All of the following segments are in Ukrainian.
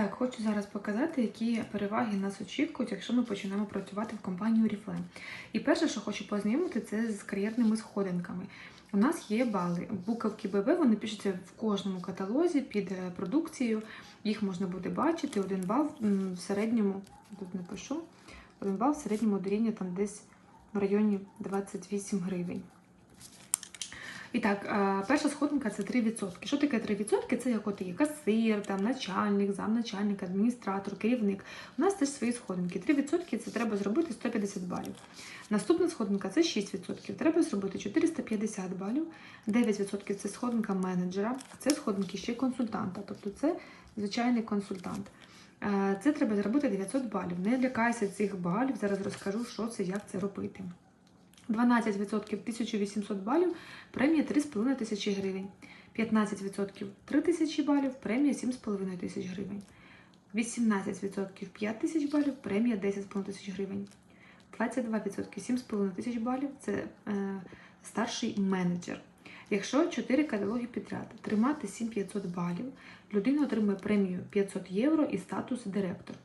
Так, хочу зараз показати, які переваги нас очікують, якщо ми почнемо працювати в компанії Oriflame. І перше, що хочу познайомити, це з кар'єрними сходинками. У нас є бали. Буковки ББ вони пишуться в кожному каталозі під е, продукцією. Їх можна буде бачити. Один бал в середньому, тут напишу, один бал в середньому дорівнює там десь в районі 28 гривень. І так, е, перша сходинка це 3%. Що таке 3%? Це як от є касир, там, начальник, замначальник, адміністратор, керівник. У нас теж свої сходинки. 3% це треба зробити 150 балів. Наступна сходинка це 6%. Треба зробити 450 балів. 9% це сходинка менеджера, це сходинки ще консультанта. Тобто це звичайний консультант. Е, Це треба зробити 900 балів. Не лякайся цих балів. Зараз розкажу, що це, як це робити. 12% 1800 балів, премія 3,5 тисячі гривень. 15% 3 тисячі балів, премія 7,5 тисяч гривень. 18% 5 тисяч балів, премія 10,5 тисяч гривень. 22% 7,5 тисяч балів це е, старший менеджер. Якщо 4 каталоги підряд тримати 7500 балів, людина отримує премію 500 євро і статус директор.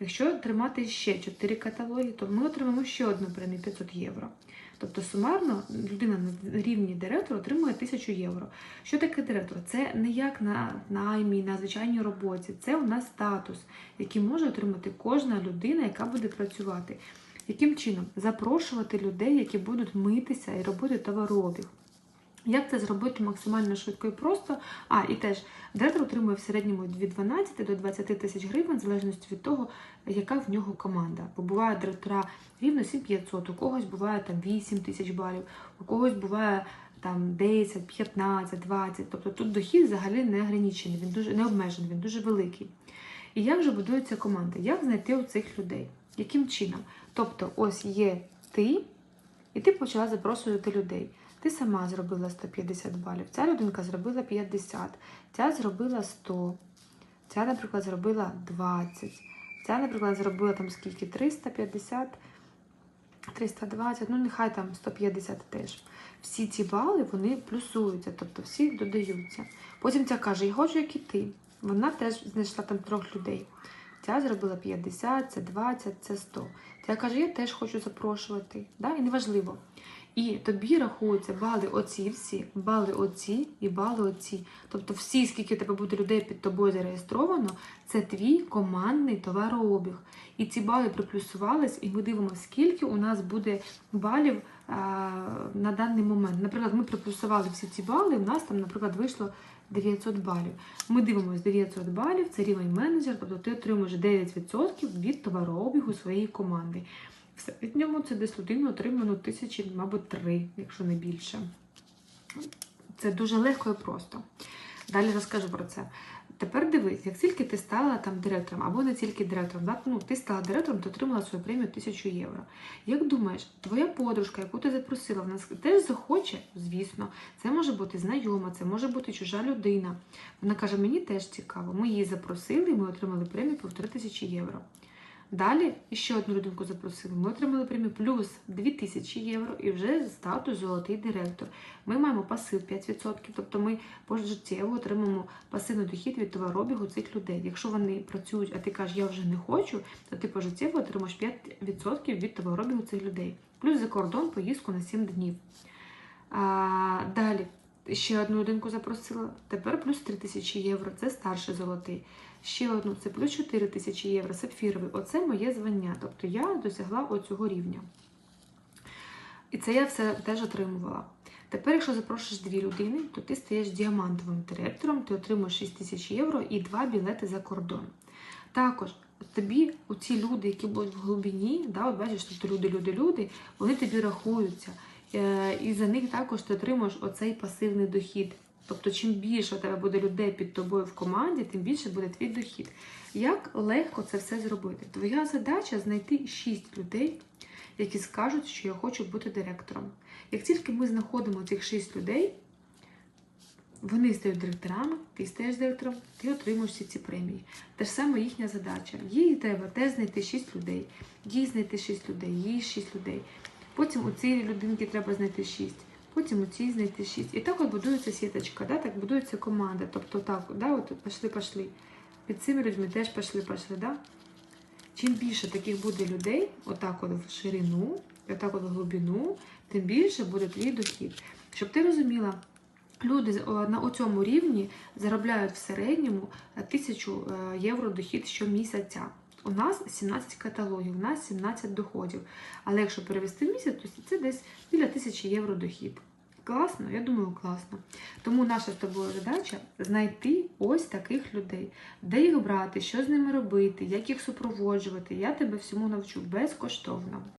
Якщо тримати ще 4 каталоги, то ми отримаємо ще одну премію 500 євро. Тобто сумарно людина на рівні директора отримує 1000 євро. Що таке директор? Це не як на наймі, на звичайній роботі. Це у нас статус, який може отримати кожна людина, яка буде працювати. Яким чином? Запрошувати людей, які будуть митися і робити товарообіг. Як це зробити максимально швидко і просто? А, і теж директор отримує в середньому від 12 до 20 тисяч гривень, в залежності від того, яка в нього команда. Бо буває директора рівно 7500, у когось буває там 8 тисяч балів, у когось буває там 10, 15, 20. Тобто тут дохід взагалі не ограничений, він дуже не обмежений, він дуже великий. І як же будується команда? Як знайти у цих людей? Яким чином? Тобто, ось є ти, і ти почала запрошувати людей. Ти сама зробила 150 балів, ця людинка зробила 50, ця зробила 100, ця, наприклад, зробила 20, ця, наприклад, зробила там скільки? 350, 320, ну нехай там 150 теж. Всі ці бали вони плюсуються, тобто всі додаються. Потім ця каже, я хочу, як і ти. Вона теж знайшла там трьох людей. Ця зробила 50, це 20, це 100. Ця каже, я теж хочу запрошувати. Да? І неважливо. І тобі рахуються бали оці всі, бали оці і бали оці. Тобто всі, скільки тебе буде людей під тобою зареєстровано, це твій командний товарообіг. І ці бали приплюсувались, і ми дивимося, скільки у нас буде балів а, на даний момент. Наприклад, ми приплюсували всі ці бали, у нас там, наприклад, вийшло 900 балів. Ми дивимося 900 балів, це рівень менеджер, тобто ти отримуєш 9% від товарообігу своєї команди. В середньому це десь людина отримує ну, тисячі, мабуть, три, якщо не більше. Це дуже легко і просто. Далі розкажу про це. Тепер дивись, як тільки ти стала там директором, або не тільки директором, да? ну, ти стала директором, ти отримала свою премію 1000 євро. Як думаєш, твоя подружка, яку ти запросила, вона теж захоче? Звісно, це може бути знайома, це може бути чужа людина. Вона каже, мені теж цікаво. Ми її запросили, ми отримали премію півтори тисячі євро. Далі ще одну людинку запросили. Ми отримали премію плюс 2000 євро і вже статус золотий директор. Ми маємо пасив 5%, тобто ми пожиттєво отримаємо пасивний дохід від товарообігу цих людей. Якщо вони працюють, а ти кажеш, я вже не хочу, то ти пожиттєво отримаєш 5% від товарообігу цих людей. Плюс за кордон поїздку на 7 днів. А, Далі. Ще одну людинку запросила. Тепер плюс 3 тисячі євро. Це старший золотий. Ще одну це плюс 4 тисячі євро. Сапфіровий. Оце моє звання. Тобто я досягла оцього рівня. І це я все теж отримувала. Тепер, якщо запрошуєш дві людини, то ти стаєш діамантовим директором, ти отримуєш 6 тисяч євро і два білети за кордон. Також тобі оці люди, які будуть в глибині, да, от бачиш, тобто люди, люди, люди, вони тобі рахуються. Е, І за них також ти отримуєш оцей пасивний дохід. Тобто, чим більше у тебе буде людей під тобою в команді, тим більше буде твій дохід. Як легко це все зробити? Твоя задача знайти 6 людей, які скажуть, що я хочу бути директором. Як тільки ми знаходимо цих 6 людей, вони стають директорами, ти стаєш директором, ти отримуєш всі ці премії. Те ж саме їхня задача. Їй треба теж знайти 6 людей, їй знайти 6 людей, їй 6 людей. Потім у цієї людинки треба знайти 6. Потім у цій знайти 6. І так от будується сіточка, да? так будується команда. Тобто так, да, от пішли, пішли. під цими людьми теж пішли, пішли, да? Чим більше таких буде людей, отак от в ширину, отак от в глибину, тим більше буде твій дохід. Щоб ти розуміла, люди на цьому рівні заробляють в середньому е, 1000 е, євро дохід щомісяця. У нас 17 каталогів, у нас 17 доходів. Але якщо перевести в місяць, то це десь біля 1000 євро дохід. Класно, я думаю, класно. Тому наша з тобою задача знайти ось таких людей, де їх брати, що з ними робити, як їх супроводжувати. Я тебе всьому навчу безкоштовно.